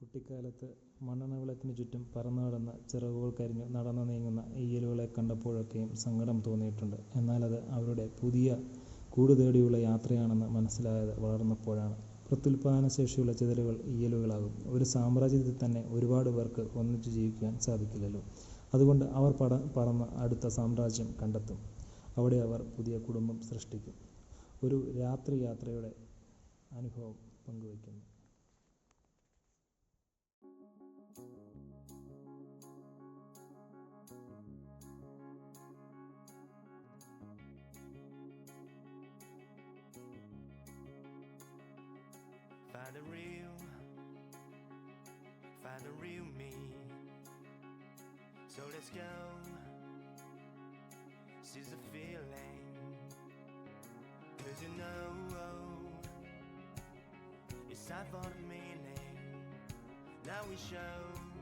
കുട്ടിക്കാലത്ത് മണ്ണെണ്ണവിളക്കിന് ചുറ്റും പറന്നു നടന്ന് ചിറകുകൾ കരിഞ്ഞു നടന്നു നീങ്ങുന്ന ഈയലുകളെ കണ്ടപ്പോഴൊക്കെയും സങ്കടം തോന്നിയിട്ടുണ്ട്. എന്നാൽ അത് അവരുടെ പുതിയ കൂടു തേടിയുള്ള യാത്രയാണെന്ന് മനസ്സിലായത് വളർന്നപ്പോഴാണ്. പ്രത്യുൽപാദനശേഷിയുള്ള ചിതലുകൾ ഈയലുകളാകും. ഒരു സാമ്രാജ്യത്തിൽ തന്നെ ഒരുപാട് പേർക്ക് ഒന്നിച്ചു ജീവിക്കുവാൻ സാധിക്കില്ലല്ലോ. അതുകൊണ്ട് അവർ പട പറന്ന് അടുത്ത സാമ്രാജ്യം കണ്ടെത്തും. അവിടെ അവർ പുതിയ കുടുംബം സൃഷ്ടിക്കും. ഒരു രാത്രി യാത്രയുടെ അനുഭവം പങ്കുവയ്ക്കുന്നു. Find the real, find the real me. So let's go. Seize the feeling. Cause you know it's time for the meaning. Now we show